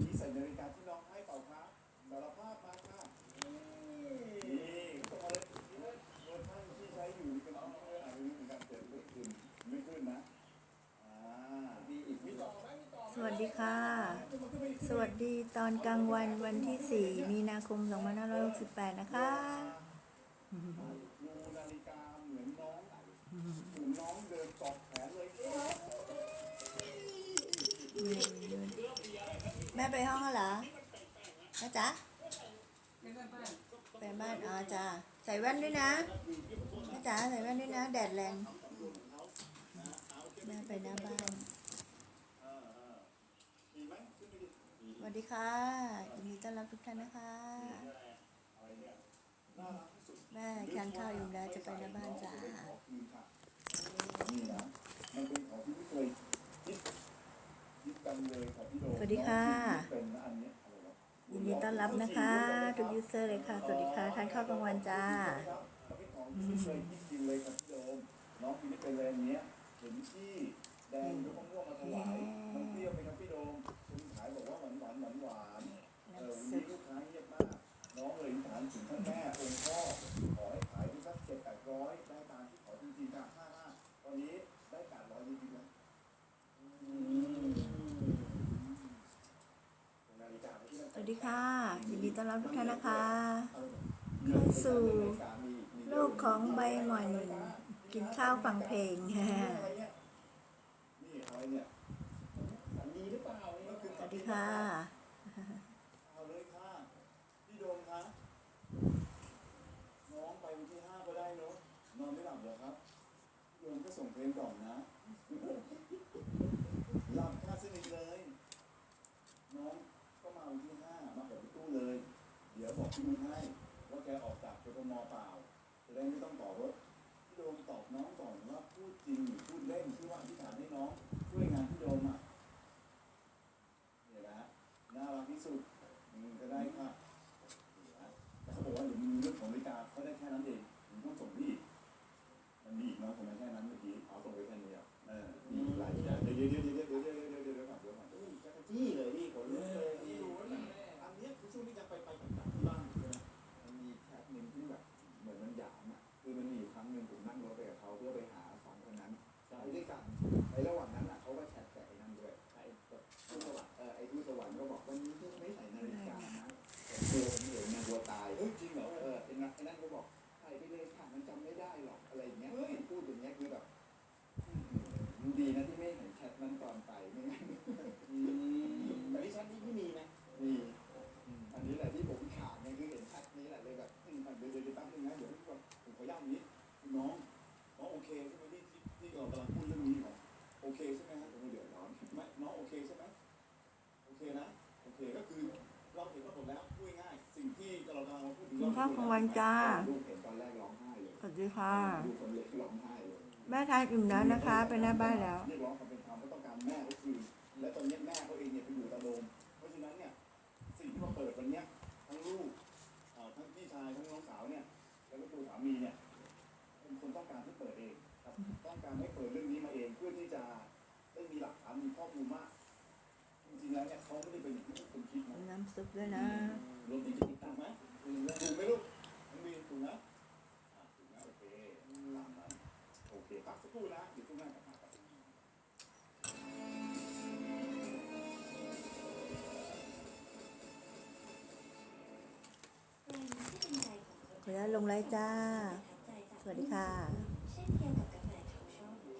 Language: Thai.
นี้ใส่นาฬิกาที่น้องให้เปล่าครับสารภาพมาค่ะนี่ก็มาเลยเวอร์ชันที่ใช้อยู่นี่เป็นของเพื่ออาจจะมีเหมือนกันเกิดไม่ขึ้นไม่ขึ้นนะอ่ามีอีกมีต่อไหมมีต่อสวัสดีค่ะ สวัสดีตอนกลางวันวันที่ 4 มีนาคม 2568 นะคะ ดูนาฬิกาเหมือนน้องเหมือนน้องเดินตอกแขนเลยแม่ไปห้องแล้วเหรอนะจ๊ะไปบ้านอ๋อจ้ะใส่แว่นด้วยนะนะจ๊ะใส่แว่นด้วยนะ แดดแรงแม่ไปหน้าบ้านสวัสดีค่ะยินดีต้อนรับทุกท่านนะคะ แม่ทานข้าวอยู่แล้วจะไปหน้าบ้านจ้า สวัสดีค่ะยินดีต้อนรับนะคะทุกยูเซอร์เลยค่ะ สวัสดีค่ะทานข้าวกลางวันจ้าไม่เคยคิดจริงเลยครับพี่โดมน้องกินไม่เป็นเลยอันเนี้ยเห็นที่แดงยกมะม่ว ค่ะ ยินดีต้อนรับทุกท่านนะคะเข้าสู่โลกของใบหม่อนกินข้าวฟังเพลงนี่ะสวัสดีค่ะพี่โดมคะน้องไปวันที่ห้าก็ได้เนอะนอนไม่หลับเหรอครับพี่โดมก็ส่งเพลงกล่อมนะ หลับคาสนิทเลย น้องก็มาวันที่ห้ามาเปิดประตูเลย เดี๋ยวบอให้ว่าแกออกจากกทมเปล่าจะได้ไม่ต้องต่อรถพี่โดมตอบน้องก่อนว่าพูดจริงหรือพูดเล่นที่ว่าที่ถามให้น้องช่วยงานพี่โดมอะเนี่ยนะน่ารักที่สุดอืมก็ได้ค่ะเนี่ยนะแต่เขาบอกว่าเดี๋ยวมีเรื่องของนาฬิกาเขาได้แค่นั้นเองผมต้องส่งพี่อีกมันมีอีกเนาะผมไม่แค่นั้นเมื่อกี้เอาส่งไปแค่นี้อะเออมีหลายอย่างเดี๋ยวเดี๋ยวเดี๋ยว ไอ้ทูตสวรรค์ก็บอกวันนี้ที่ไม่ใส่นาฬิกานะโดนเหลืองนางวัวตายเฮ้ยจริงเหรอเออไอ้นั่นไอ้นั่นก็บอก ข้าวกลางวันจ้า สวัสดีค่ะ แม่ทานอิ่มแล้วนะคะไปหน้าบ้านแล้วแม่เขาคืนและตอนนี้แม่เขาเองเนี่ยไปอยู่ตะโดมเพราะฉะนั้นเนี่ยสิ่งที่มาเปิดวันเนี้ยทั้งลูกทั้งพี่ชายทั้งน้องสาวเนี่ยแล้วก็ตัวสามีเนี่ยเป็นคนต้องการให้เปิดเองครับต้องการให้เปิดเรื่องนี้มาเองเพื่อที่จะได้มีหลักฐานมีข้อมูลมาก งๆแล้วเนี่ยเขาไม่ได้เป็นอย่างที่คุณคิดนะน้ำซุปด้วยนะรวมถึงจะติดตามไหมถูกไหมลูกน้องบีถูกนะอ่าถูกนะโอเคตามนั้นโอเคพักสักครู่นะเดี๋ยวช่วงหน้ากลับมาครับขออนุญาตลงไลน์จ้า สวัสดีค่ะ